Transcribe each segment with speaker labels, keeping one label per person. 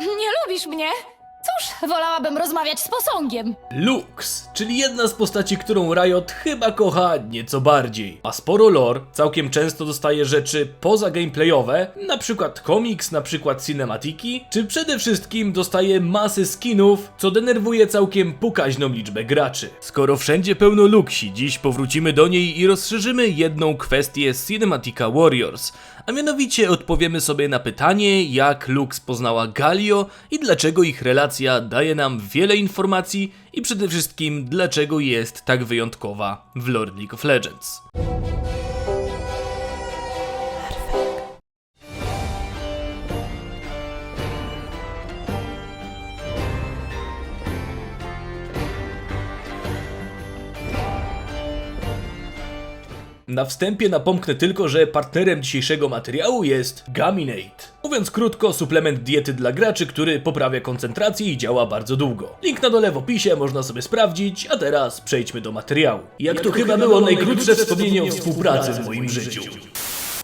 Speaker 1: Nie lubisz mnie? Cóż, wolałabym rozmawiać z posągiem.
Speaker 2: Lux, czyli jedna z postaci, którą Riot chyba kocha nieco bardziej. Ma sporo lore, całkiem często dostaje rzeczy poza gameplayowe, na przykład komiks, na przykład cinematiki, czy przede wszystkim dostaje masy skinów, co denerwuje całkiem pokaźną liczbę graczy. Skoro wszędzie pełno Luxi, dziś powrócimy do niej i rozszerzymy jedną kwestię z Cinematica Warriors, a mianowicie odpowiemy sobie na pytanie, jak Lux poznała Galio i dlaczego ich relacja daje nam wiele informacji i przede wszystkim dlaczego jest tak wyjątkowa w Lord League of Legends. Na wstępie napomknę tylko, że partnerem dzisiejszego materiału jest Gaminate. Mówiąc krótko, suplement diety dla graczy, który poprawia koncentrację i działa bardzo długo. Link na dole w opisie, można sobie sprawdzić, a teraz przejdźmy do materiału. Jak, to, chyba było najkrótsze wspomnienie o współpracy w moim życiu.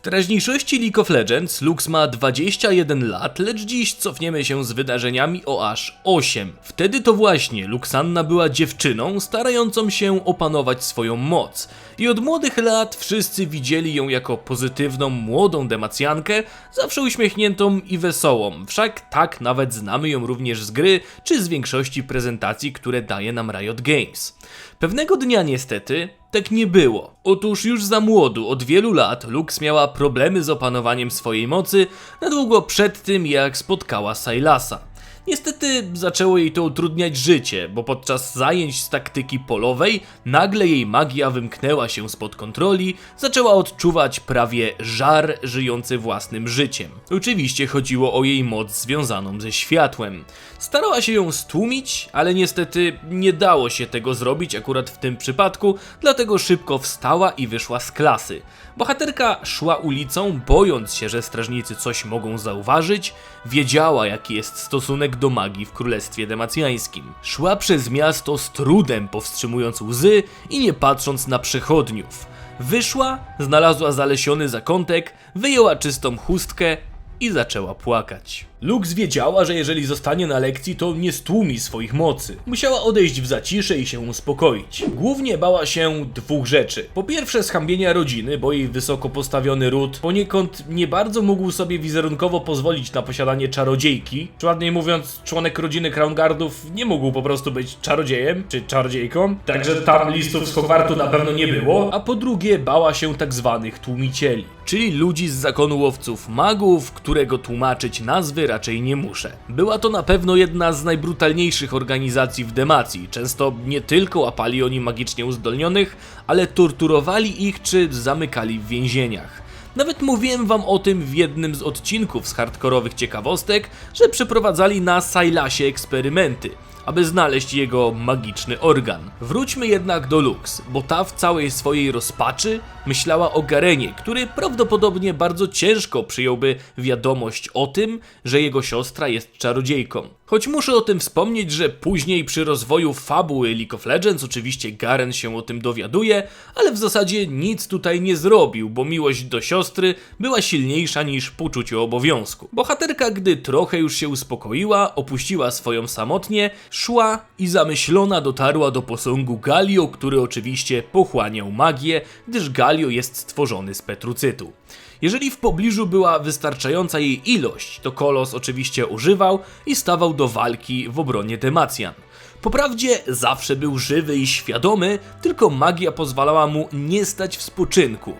Speaker 2: Teraźniejszości League of Legends Lux ma 21 lat, lecz dziś cofniemy się z wydarzeniami o aż 8. Wtedy to właśnie Luxanna była dziewczyną starającą się opanować swoją moc. I od młodych lat wszyscy widzieli ją jako pozytywną, młodą demacjankę, zawsze uśmiechniętą i wesołą. Wszak tak nawet znamy ją również z gry, czy z większości prezentacji, które daje nam Riot Games. Pewnego dnia niestety tak nie było. Otóż już za młodu, od wielu lat, Lux miała problemy z opanowaniem swojej mocy, na długo przed tym jak spotkała Sylasa. Niestety zaczęło jej to utrudniać życie, bo podczas zajęć z taktyki polowej nagle jej magia wymknęła się spod kontroli, zaczęła odczuwać prawie żar żyjący własnym życiem. Oczywiście chodziło o jej moc związaną ze światłem. Starała się ją stłumić, ale niestety nie dało się tego zrobić akurat w tym przypadku, dlatego szybko wstała i wyszła z klasy. Bohaterka szła ulicą, bojąc się, że strażnicy coś mogą zauważyć, wiedziała jaki jest stosunek do magii w Królestwie Demacjańskim. Szła przez miasto z trudem, powstrzymując łzy i nie patrząc na przechodniów. Wyszła, znalazła zalesiony zakątek, wyjęła czystą chustkę i zaczęła płakać. Lux wiedziała, że jeżeli zostanie na lekcji, to nie stłumi swoich mocy. Musiała odejść w zacisze i się uspokoić. Głównie bała się dwóch rzeczy. Po pierwsze schambienia rodziny, bo jej wysoko postawiony ród poniekąd nie bardzo mógł sobie wizerunkowo pozwolić na posiadanie czarodziejki. Ładniej mówiąc, członek rodziny Crownguardów nie mógł po prostu być czarodziejem czy czarodziejką. Także tam listów z Hogwartu na pewno nie było. A po drugie bała się tak zwanych tłumicieli. Czyli ludzi z zakonu łowców magów, którego tłumaczyć nazwy raczej nie muszę. Była to na pewno jedna z najbrutalniejszych organizacji w Demacji. Często nie tylko łapali oni magicznie uzdolnionych, ale torturowali ich czy zamykali w więzieniach. Nawet mówiłem wam o tym w jednym z odcinków z hardkorowych ciekawostek, że przeprowadzali na Sylasie eksperymenty aby znaleźć jego magiczny organ. Wróćmy jednak do Lux, bo ta w całej swojej rozpaczy myślała o Garenie, który prawdopodobnie bardzo ciężko przyjąłby wiadomość o tym, że jego siostra jest czarodziejką. Choć muszę o tym wspomnieć, że później przy rozwoju fabuły League of Legends oczywiście Garen się o tym dowiaduje, ale w zasadzie nic tutaj nie zrobił, bo miłość do siostry była silniejsza niż poczucie obowiązku. Bohaterka, gdy trochę już się uspokoiła, opuściła swoją samotnie, szła i zamyślona dotarła do posągu Galio, który oczywiście pochłaniał magię, gdyż Galio jest stworzony z petrucytu. Jeżeli w pobliżu była wystarczająca jej ilość, to Kolos oczywiście używał i stawał do walki w obronie Demacjan. Poprawdzie zawsze był żywy i świadomy, tylko magia pozwalała mu nie stać w spoczynku.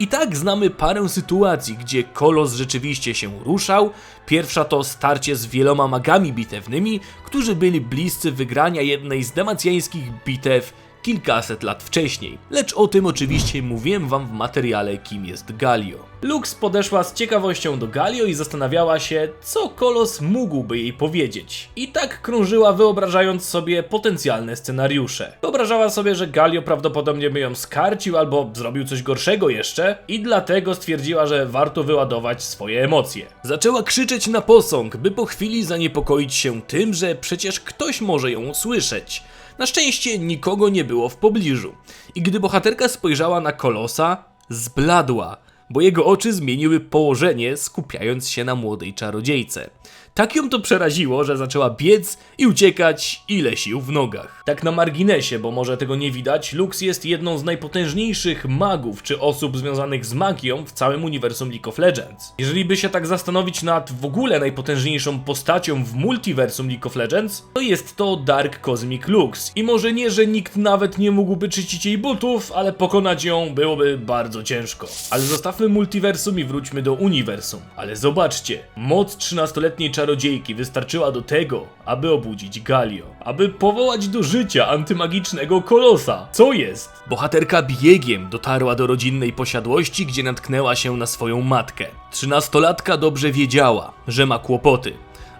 Speaker 2: I tak znamy parę sytuacji, gdzie Kolos rzeczywiście się ruszał. Pierwsza to starcie z wieloma magami bitewnymi, którzy byli bliscy wygrania jednej z demacjańskich bitew kilkaset lat wcześniej. Lecz o tym oczywiście mówiłem wam w materiale kim jest Galio. Lux podeszła z ciekawością do Galio i zastanawiała się, co Kolos mógłby jej powiedzieć. I tak krążyła wyobrażając sobie potencjalne scenariusze. Wyobrażała sobie, że Galio prawdopodobnie by ją skarcił albo zrobił coś gorszego jeszcze i dlatego stwierdziła, że warto wyładować swoje emocje. Zaczęła krzyczeć na posąg, by po chwili zaniepokoić się tym, że przecież ktoś może ją usłyszeć. Na szczęście nikogo nie było w pobliżu. I gdy bohaterka spojrzała na kolosa, zbladła, bo jego oczy zmieniły położenie, skupiając się na młodej czarodziejce. Tak ją to przeraziło, że zaczęła biec i uciekać ile sił w nogach. Tak na marginesie, bo może tego nie widać, Lux jest jedną z najpotężniejszych magów czy osób związanych z magią w całym uniwersum League of Legends. Jeżeli by się tak zastanowić nad w ogóle najpotężniejszą postacią w multiversum League of Legends, to jest to Dark Cosmic Lux. I może nie, że nikt nawet nie mógłby czyścić jej butów, ale pokonać ją byłoby bardzo ciężko. Ale zostawmy multiversum i wróćmy do uniwersum. Ale zobaczcie, moc 13-letniej czarodziejki wystarczyła do tego, aby obudzić Galio, aby powołać do życia antymagicznego kolosa. Co jest? Bohaterka biegiem dotarła do rodzinnej posiadłości, gdzie natknęła się na swoją matkę. Trzynastolatka dobrze wiedziała, że ma kłopoty.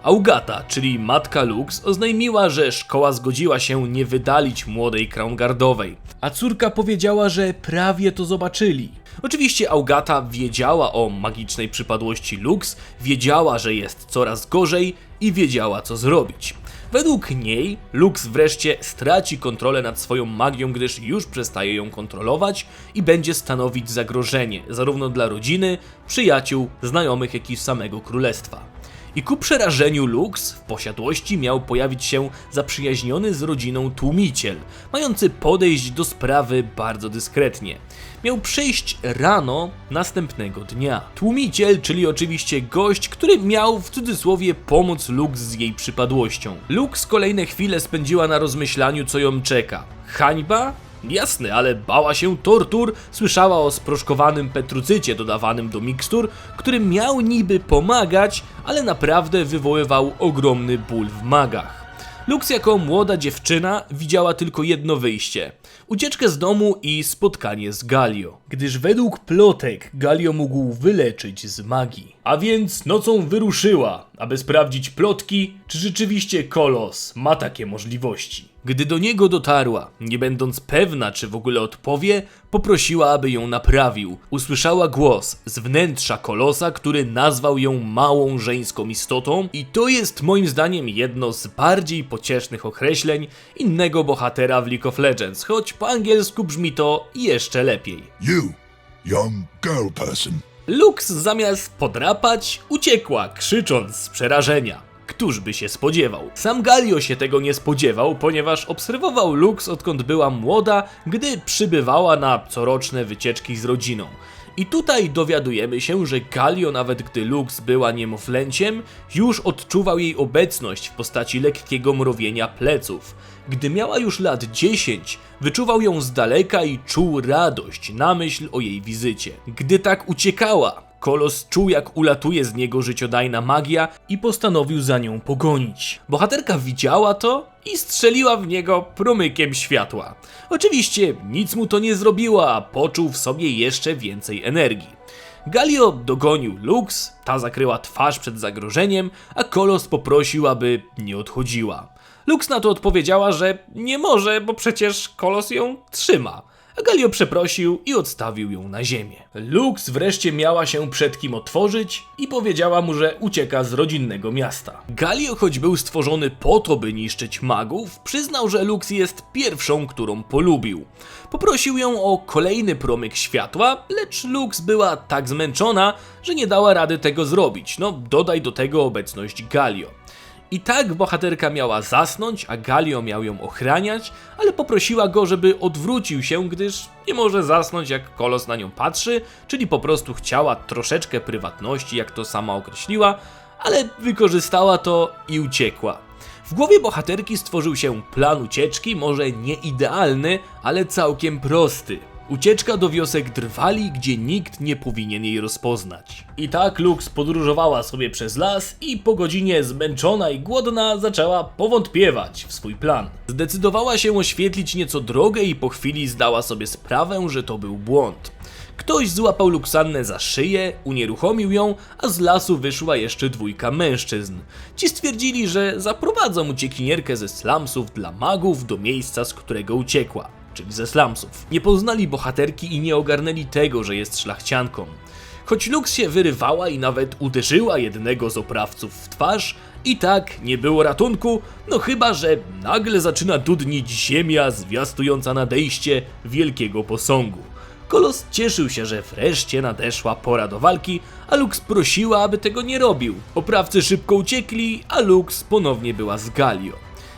Speaker 2: Augata, czyli matka Lux, oznajmiła, że szkoła zgodziła się nie wydalić młodej Crown Guardowej, a córka powiedziała, że prawie to zobaczyli. Oczywiście Augata wiedziała o magicznej przypadłości Lux, wiedziała, że jest coraz gorzej i wiedziała co zrobić. Według niej Lux wreszcie straci kontrolę nad swoją magią, gdyż już przestaje ją kontrolować i będzie stanowić zagrożenie zarówno dla rodziny, przyjaciół, znajomych, jak i samego królestwa. I ku przerażeniu Lux w posiadłości miał pojawić się zaprzyjaźniony z rodziną tłumiciel, mający podejść do sprawy bardzo dyskretnie. Miał przyjść rano następnego dnia. Tłumiciel, czyli oczywiście gość, który miał w cudzysłowie pomóc Lux z jej przypadłością. Lux kolejne chwile spędziła na rozmyślaniu, co ją czeka. Hańba? Jasne, ale bała się tortur, słyszała o sproszkowanym petrucycie dodawanym do mikstur, który miał niby pomagać, ale naprawdę wywoływał ogromny ból w magach. Lux jako młoda dziewczyna widziała tylko jedno wyjście. Ucieczkę z domu i spotkanie z Galio. Gdyż według plotek Galio mógł wyleczyć z magii. A więc nocą wyruszyła, aby sprawdzić plotki, czy rzeczywiście Kolos ma takie możliwości. Gdy do niego dotarła, nie będąc pewna, czy w ogóle odpowie, poprosiła, aby ją naprawił. Usłyszała głos z wnętrza kolosa, który nazwał ją małą żeńską istotą, i to jest moim zdaniem jedno z bardziej pociesznych określeń innego bohatera w League of Legends, choć po angielsku brzmi to jeszcze lepiej.
Speaker 3: You, young girl person.
Speaker 2: Lux zamiast podrapać, uciekła, krzycząc z przerażenia. Któż by się spodziewał? Sam Galio się tego nie spodziewał, ponieważ obserwował Lux odkąd była młoda, gdy przybywała na coroczne wycieczki z rodziną. I tutaj dowiadujemy się, że Galio, nawet gdy Lux była niemowlęciem, już odczuwał jej obecność w postaci lekkiego mrowienia pleców. Gdy miała już lat 10, wyczuwał ją z daleka i czuł radość na myśl o jej wizycie. Gdy tak uciekała, Kolos czuł jak ulatuje z niego życiodajna magia i postanowił za nią pogonić. Bohaterka widziała to i strzeliła w niego promykiem światła. Oczywiście nic mu to nie zrobiła, a poczuł w sobie jeszcze więcej energii. Galio dogonił Lux, ta zakryła twarz przed zagrożeniem, a Kolos poprosił, aby nie odchodziła. Lux na to odpowiedziała, że nie może, bo przecież Kolos ją trzyma. Galio przeprosił i odstawił ją na ziemię. Lux wreszcie miała się przed kim otworzyć i powiedziała mu, że ucieka z rodzinnego miasta. Galio, choć był stworzony po to, by niszczyć magów, przyznał, że Lux jest pierwszą, którą polubił. Poprosił ją o kolejny promyk światła, lecz Lux była tak zmęczona, że nie dała rady tego zrobić. No, dodaj do tego obecność Galio. I tak bohaterka miała zasnąć, a Galio miał ją ochraniać, ale poprosiła go, żeby odwrócił się, gdyż nie może zasnąć jak kolos na nią patrzy, czyli po prostu chciała troszeczkę prywatności, jak to sama określiła, ale wykorzystała to i uciekła. W głowie bohaterki stworzył się plan ucieczki, może nie idealny, ale całkiem prosty. Ucieczka do wiosek Drwali, gdzie nikt nie powinien jej rozpoznać. I tak Lux podróżowała sobie przez las i po godzinie zmęczona i głodna zaczęła powątpiewać w swój plan. Zdecydowała się oświetlić nieco drogę i po chwili zdała sobie sprawę, że to był błąd. Ktoś złapał Luksannę za szyję, unieruchomił ją, a z lasu wyszła jeszcze dwójka mężczyzn. Ci stwierdzili, że zaprowadzą uciekinierkę ze slumsów dla magów do miejsca, z którego uciekła czyli ze slumsów. Nie poznali bohaterki i nie ogarnęli tego, że jest szlachcianką. Choć Lux się wyrywała i nawet uderzyła jednego z oprawców w twarz, i tak nie było ratunku, no chyba, że nagle zaczyna dudnić ziemia zwiastująca nadejście wielkiego posągu. Kolos cieszył się, że wreszcie nadeszła pora do walki, a Lux prosiła, aby tego nie robił. Oprawcy szybko uciekli, a Lux ponownie była z Galio.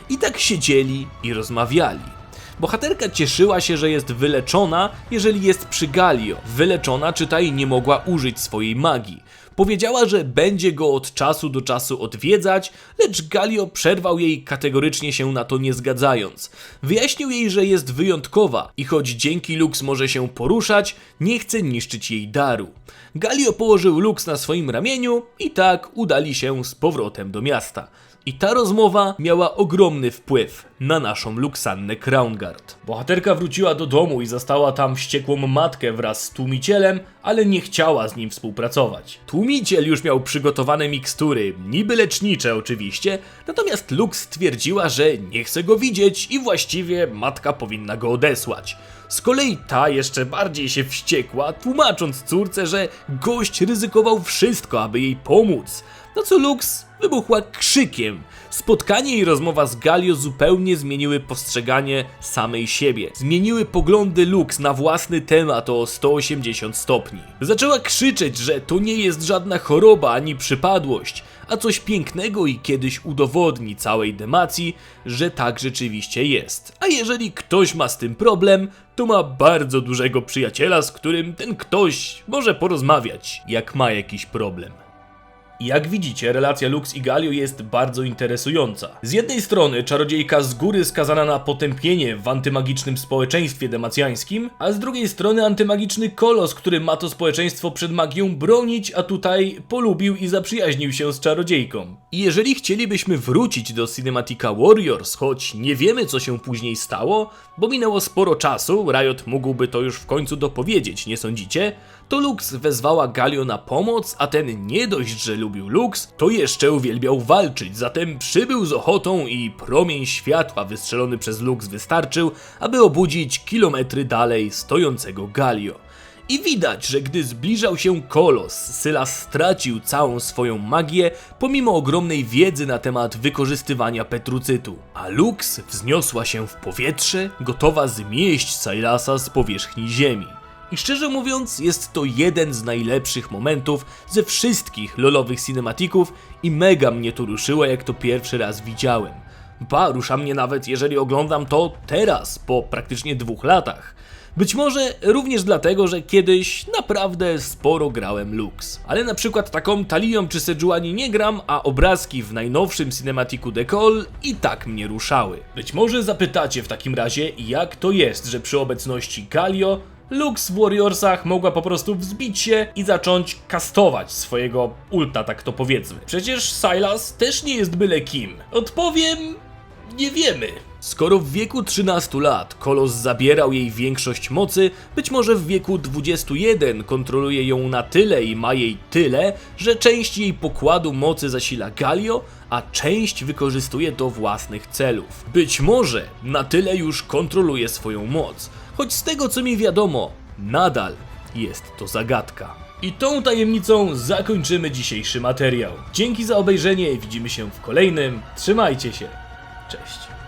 Speaker 2: I tak siedzieli i rozmawiali. Bohaterka cieszyła się, że jest wyleczona, jeżeli jest przy Galio. Wyleczona, czytaj, nie mogła użyć swojej magii. Powiedziała, że będzie go od czasu do czasu odwiedzać, lecz Galio przerwał jej kategorycznie się na to nie zgadzając. Wyjaśnił jej, że jest wyjątkowa i choć dzięki Lux może się poruszać, nie chce niszczyć jej daru. Galio położył Lux na swoim ramieniu i tak udali się z powrotem do miasta. I ta rozmowa miała ogromny wpływ na naszą Luxannę Crownguard. Bohaterka wróciła do domu i zastała tam wściekłą matkę wraz z tłumicielem, ale nie chciała z nim współpracować. Tłumiciel już miał przygotowane mikstury, niby lecznicze oczywiście, natomiast Lux stwierdziła, że nie chce go widzieć i właściwie matka powinna go odesłać. Z kolei ta jeszcze bardziej się wściekła, tłumacząc córce, że gość ryzykował wszystko, aby jej pomóc. Na co Lux wybuchła krzykiem. Spotkanie i rozmowa z Galio zupełnie zmieniły postrzeganie samej siebie. Zmieniły poglądy Lux na własny temat o 180 stopni. Zaczęła krzyczeć, że to nie jest żadna choroba ani przypadłość, a coś pięknego i kiedyś udowodni całej demacji, że tak rzeczywiście jest. A jeżeli ktoś ma z tym problem, to ma bardzo dużego przyjaciela, z którym ten ktoś może porozmawiać, jak ma jakiś problem. Jak widzicie, relacja Lux i Galio jest bardzo interesująca. Z jednej strony czarodziejka z góry skazana na potępienie w antymagicznym społeczeństwie demacjańskim, a z drugiej strony antymagiczny kolos, który ma to społeczeństwo przed magią bronić, a tutaj polubił i zaprzyjaźnił się z czarodziejką. I jeżeli chcielibyśmy wrócić do Cinematica Warriors, choć nie wiemy co się później stało, bo minęło sporo czasu, Riot mógłby to już w końcu dopowiedzieć, nie sądzicie? To Lux wezwała Galio na pomoc, a ten nie dość, że lubił Lux, to jeszcze uwielbiał walczyć, zatem przybył z ochotą i promień światła wystrzelony przez Lux wystarczył, aby obudzić kilometry dalej stojącego Galio. I widać, że gdy zbliżał się kolos, Sylas stracił całą swoją magię, pomimo ogromnej wiedzy na temat wykorzystywania petrucytu. A Lux wzniosła się w powietrze, gotowa zmieść Sylasa z powierzchni ziemi. I szczerze mówiąc, jest to jeden z najlepszych momentów ze wszystkich lolowych cinematików i mega mnie to ruszyło, jak to pierwszy raz widziałem. Ba, rusza mnie nawet, jeżeli oglądam to teraz, po praktycznie dwóch latach. Być może również dlatego, że kiedyś naprawdę sporo grałem Lux. Ale na przykład taką Talią czy Sejuani nie gram, a obrazki w najnowszym cinematiku Decol i tak mnie ruszały. Być może zapytacie w takim razie, jak to jest, że przy obecności Galio Lux w Warriorsach mogła po prostu wzbić się i zacząć kastować swojego ulta, tak to powiedzmy. Przecież Sylas też nie jest byle kim. Odpowiem, nie wiemy. Skoro w wieku 13 lat Kolos zabierał jej większość mocy, być może w wieku 21 kontroluje ją na tyle i ma jej tyle, że część jej pokładu mocy zasila Galio, a część wykorzystuje do własnych celów. Być może na tyle już kontroluje swoją moc, choć z tego co mi wiadomo, nadal jest to zagadka. I tą tajemnicą zakończymy dzisiejszy materiał. Dzięki za obejrzenie, widzimy się w kolejnym. Trzymajcie się. Cześć.